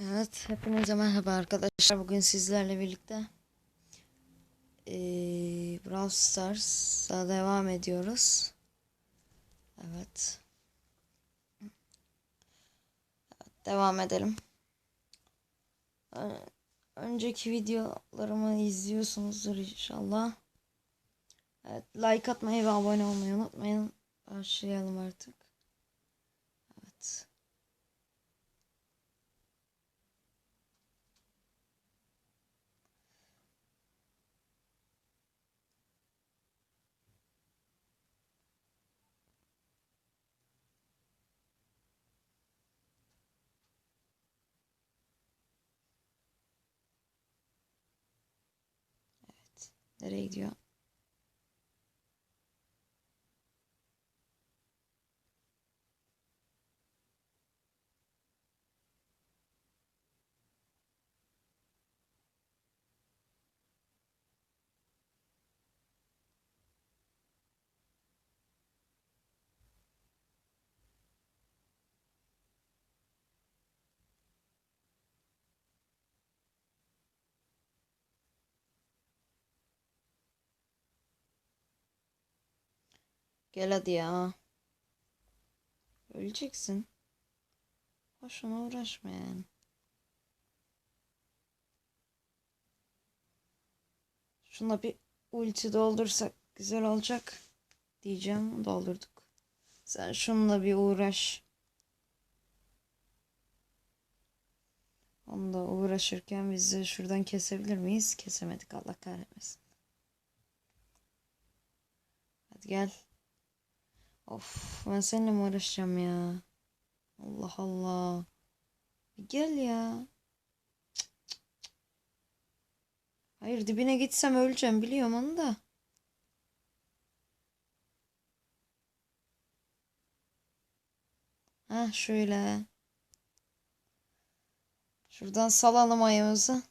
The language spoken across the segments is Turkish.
Evet, hepinize merhaba arkadaşlar. Bugün sizlerle birlikte eee Brawl Stars'a devam ediyoruz. Evet. Evet, devam edelim. Önceki videolarımı izliyorsunuzdur inşallah. Evet, like atmayı ve abone olmayı unutmayın. Başlayalım artık. Evet. Nereye gidiyor? Gel hadi ya. Öleceksin. Boşuna uğraşma yani. Şuna bir ulti doldursak güzel olacak diyeceğim. Doldurduk. Sen şununla bir uğraş. Onunla uğraşırken biz de şuradan kesebilir miyiz? Kesemedik Allah kahretmesin. Hadi gel. Of ben seninle mi uğraşacağım ya? Allah Allah. Bir gel ya. Hayır dibine gitsem öleceğim biliyorum onu da. Ha şöyle. Şuradan salalım ayağımızı.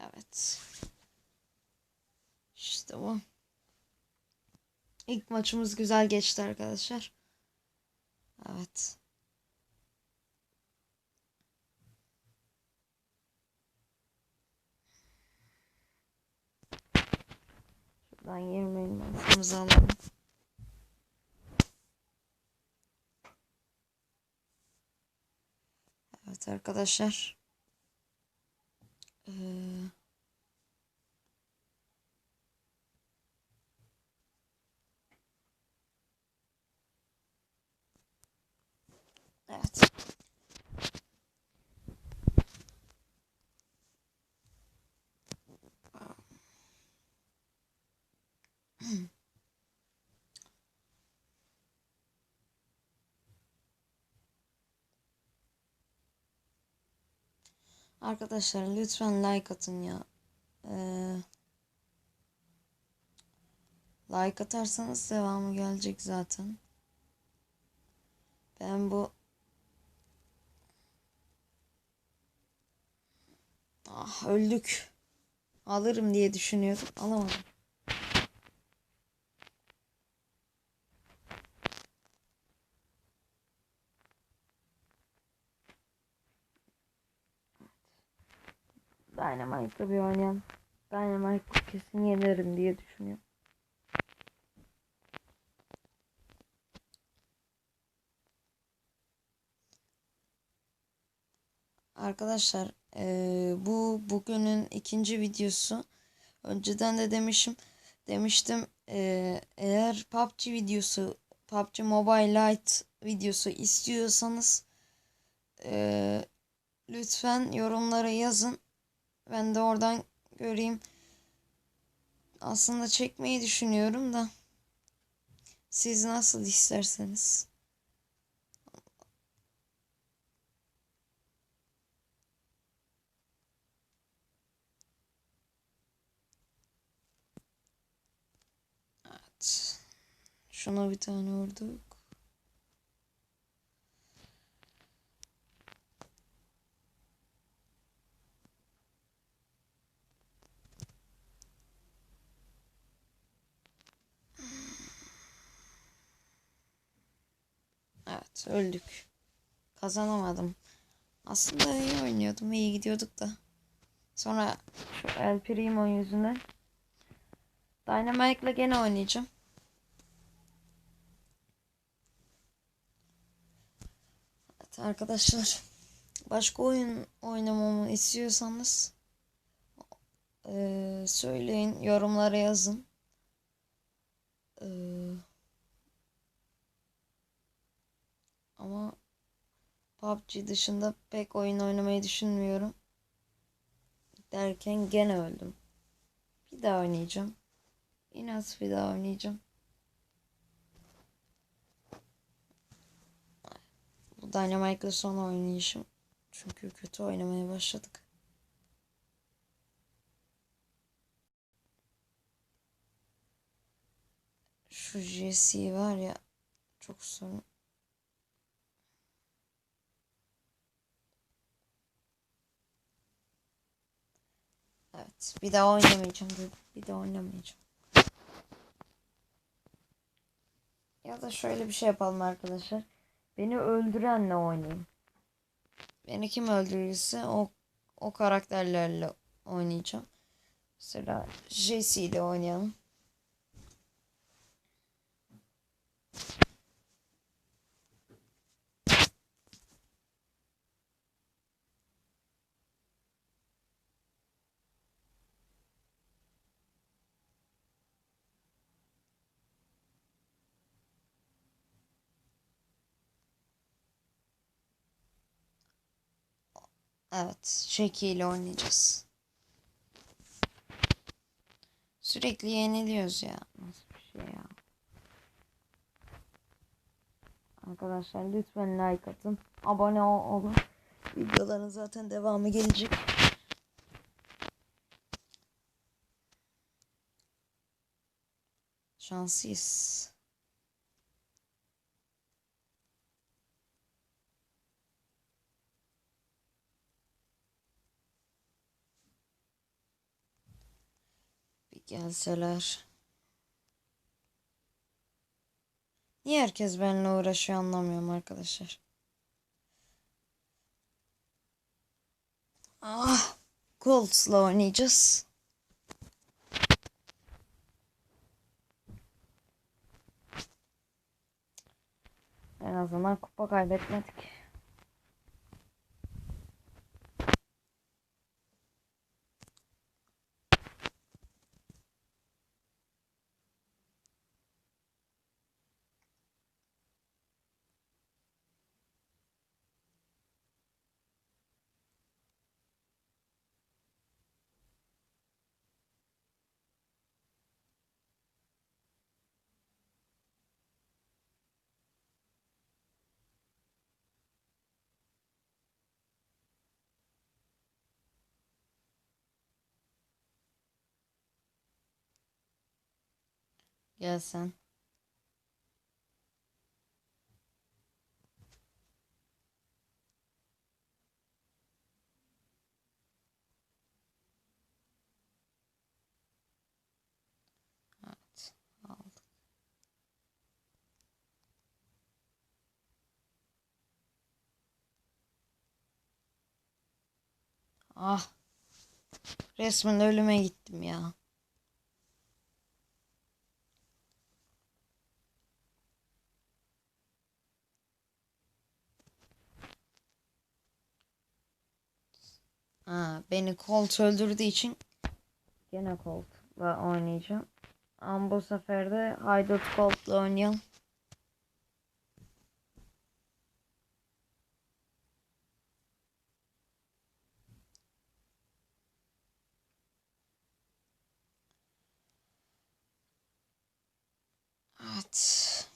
Evet. İşte bu. İlk maçımız güzel geçti arkadaşlar. Evet. Şuradan 20 elmasımızı alalım. Evet arkadaşlar. Ee, evet. Arkadaşlar lütfen like atın ya. Ee, like atarsanız devamı gelecek zaten. Ben bu Ah öldük. Alırım diye düşünüyordum. Alamadım. Dynamite'la bir oynayalım. Dynamite kesin yenerim diye düşünüyorum. Arkadaşlar eee, bu bugünün ikinci videosu. Önceden de demişim demiştim eee, eğer PUBG videosu PUBG Mobile Lite videosu istiyorsanız eee, lütfen yorumlara yazın. Ben de oradan göreyim. Aslında çekmeyi düşünüyorum da siz nasıl isterseniz. Evet. Şuna bir tane vurduk. Öldük. Kazanamadım. Aslında iyi oynuyordum. iyi gidiyorduk da. Sonra şu El Primo yüzünden Dynamite'la gene oynayacağım. Evet arkadaşlar. Başka oyun oynamamı istiyorsanız eee, söyleyin. Yorumlara yazın. Eee, ama PUBG dışında pek oyun oynamayı düşünmüyorum. Derken gene öldüm. Bir daha oynayacağım. İnat bir daha oynayacağım. Bu Dynamite'la son oynayışım. Çünkü kötü oynamaya başladık. Şu Jesse var ya çok sorun. Evet bir daha oynamayacağım. Bir, daha oynamayacağım. Ya da şöyle bir şey yapalım arkadaşlar. Beni öldürenle oynayayım. Beni kim öldürürse o o karakterlerle oynayacağım. Mesela Jesse ile oynayalım. Evet, Jackie oynayacağız. Sürekli yeniliyoruz ya. Nasıl bir şey ya? Arkadaşlar lütfen like atın. Abone ol- olun. Videoların zaten devamı gelecek. Şanslıyız. Gelseler. Niye herkes benimle uğraşıyor anlamıyorum arkadaşlar. Ah, Colts'la oynayacağız. En azından kupa kaybetmedik. Gel sen. Ah. Resmen ölüme gittim ya. Ha, beni Colt öldürdüğü için gene Colt'la oynayacağım. Ama bu sefer de Haydut Colt'la oynayalım. Evet.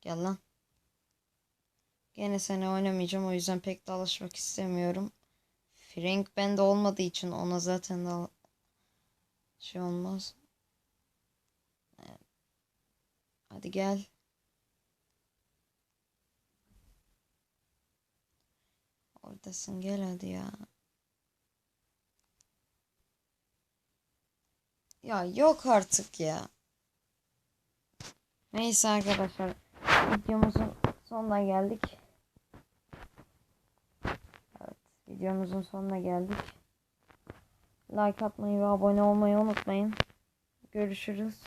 Gel lan. Gene seni oynamayacağım o yüzden pek de alışmak istemiyorum. Frank bende olmadığı için ona zaten de şey olmaz. Hadi gel. Oradasın gel hadi ya. Ya yok artık ya. Neyse arkadaşlar. videomuzun sonuna geldik. Evet, videomuzun sonuna geldik. Like atmayı ve abone olmayı unutmayın. Görüşürüz.